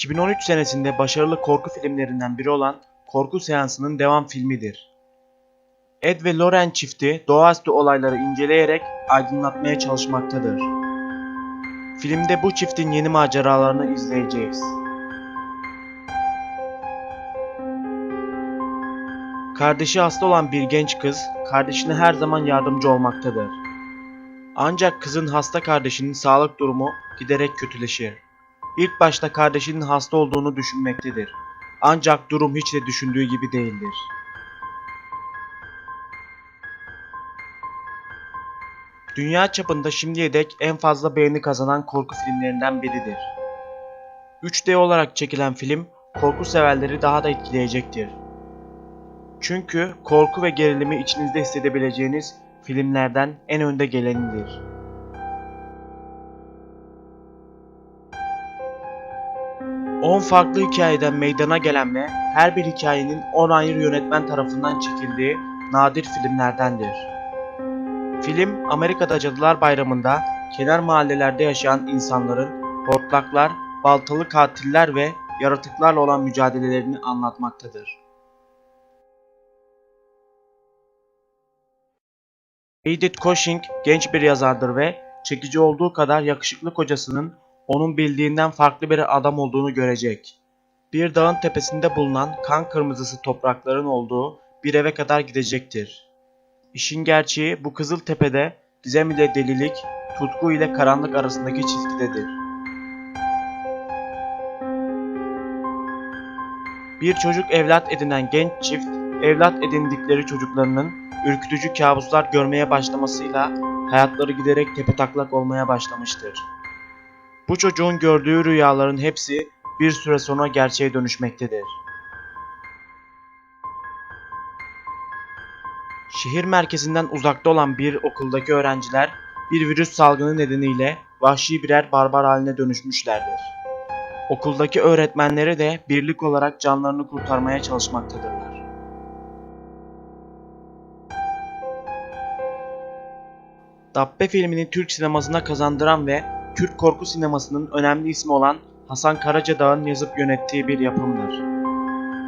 2013 senesinde başarılı korku filmlerinden biri olan Korku Seansı'nın devam filmidir. Ed ve Lauren çifti doğaüstü olayları inceleyerek aydınlatmaya çalışmaktadır. Filmde bu çiftin yeni maceralarını izleyeceğiz. Kardeşi hasta olan bir genç kız, kardeşine her zaman yardımcı olmaktadır. Ancak kızın hasta kardeşinin sağlık durumu giderek kötüleşir. İlk başta kardeşinin hasta olduğunu düşünmektedir. Ancak durum hiç de düşündüğü gibi değildir. Dünya çapında şimdiye dek en fazla beğeni kazanan korku filmlerinden biridir. 3D olarak çekilen film korku severleri daha da etkileyecektir. Çünkü korku ve gerilimi içinizde hissedebileceğiniz filmlerden en önde gelenidir. On farklı hikayeden meydana gelen ve her bir hikayenin 10 ayrı yönetmen tarafından çekildiği nadir filmlerdendir. Film Amerika'da Cadılar Bayramı'nda kenar mahallelerde yaşayan insanların hortlaklar, baltalı katiller ve yaratıklarla olan mücadelelerini anlatmaktadır. Edith Cushing genç bir yazardır ve çekici olduğu kadar yakışıklı kocasının onun bildiğinden farklı bir adam olduğunu görecek. Bir dağın tepesinde bulunan kan kırmızısı toprakların olduğu bir eve kadar gidecektir. İşin gerçeği bu kızıl tepede gizem ile delilik, tutku ile karanlık arasındaki çizgidedir. Bir çocuk evlat edinen genç çift, evlat edindikleri çocuklarının ürkütücü kabuslar görmeye başlamasıyla hayatları giderek tepetaklak olmaya başlamıştır. Bu çocuğun gördüğü rüyaların hepsi bir süre sonra gerçeğe dönüşmektedir. Şehir merkezinden uzakta olan bir okuldaki öğrenciler bir virüs salgını nedeniyle vahşi birer barbar haline dönüşmüşlerdir. Okuldaki öğretmenleri de birlik olarak canlarını kurtarmaya çalışmaktadırlar. Dabbe filmini Türk sinemasına kazandıran ve Türk korku sinemasının önemli ismi olan Hasan Karacadağ'ın yazıp yönettiği bir yapımdır.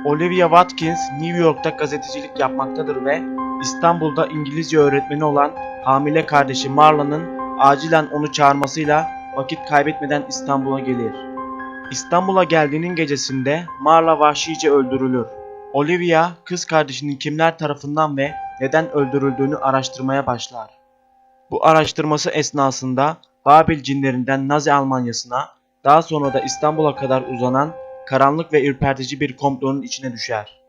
Olivia Watkins New York'ta gazetecilik yapmaktadır ve İstanbul'da İngilizce öğretmeni olan hamile kardeşi Marla'nın acilen onu çağırmasıyla vakit kaybetmeden İstanbul'a gelir. İstanbul'a geldiğinin gecesinde Marla vahşice öldürülür. Olivia kız kardeşinin kimler tarafından ve neden öldürüldüğünü araştırmaya başlar. Bu araştırması esnasında Babil cinlerinden Nazi Almanyası'na, daha sonra da İstanbul'a kadar uzanan karanlık ve ürpertici bir komplonun içine düşer.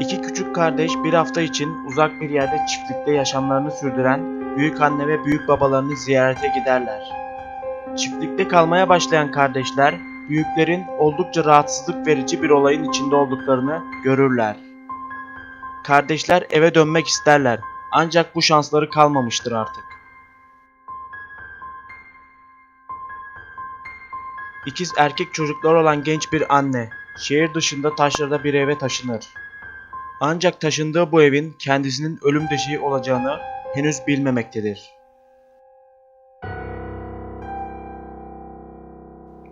İki küçük kardeş bir hafta için uzak bir yerde çiftlikte yaşamlarını sürdüren büyük anne ve büyük babalarını ziyarete giderler. Çiftlikte kalmaya başlayan kardeşler büyüklerin oldukça rahatsızlık verici bir olayın içinde olduklarını görürler. Kardeşler eve dönmek isterler ancak bu şansları kalmamıştır artık. İkiz erkek çocuklar olan genç bir anne şehir dışında taşrada bir eve taşınır. Ancak taşındığı bu evin kendisinin ölüm döşeği olacağını henüz bilmemektedir.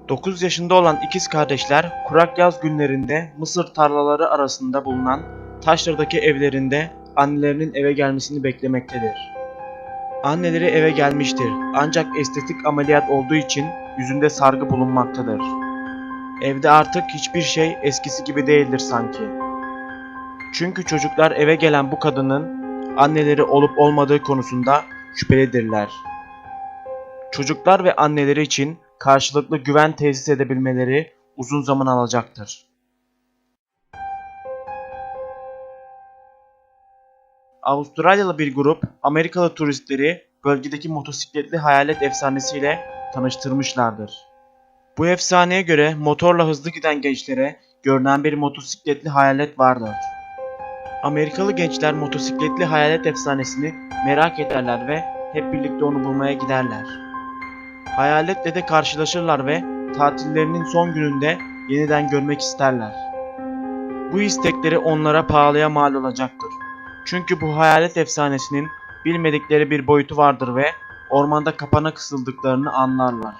9 yaşında olan ikiz kardeşler kurak yaz günlerinde Mısır tarlaları arasında bulunan taşlardaki evlerinde annelerinin eve gelmesini beklemektedir. Anneleri eve gelmiştir ancak estetik ameliyat olduğu için yüzünde sargı bulunmaktadır. Evde artık hiçbir şey eskisi gibi değildir sanki. Çünkü çocuklar eve gelen bu kadının anneleri olup olmadığı konusunda şüphelidirler. Çocuklar ve anneleri için karşılıklı güven tesis edebilmeleri uzun zaman alacaktır. Avustralyalı bir grup Amerikalı turistleri bölgedeki motosikletli hayalet efsanesiyle tanıştırmışlardır. Bu efsaneye göre motorla hızlı giden gençlere görünen bir motosikletli hayalet vardır. Amerikalı gençler motosikletli hayalet efsanesini merak ederler ve hep birlikte onu bulmaya giderler. Hayaletle de karşılaşırlar ve tatillerinin son gününde yeniden görmek isterler. Bu istekleri onlara pahalıya mal olacaktır. Çünkü bu hayalet efsanesinin bilmedikleri bir boyutu vardır ve ormanda kapana kısıldıklarını anlarlar.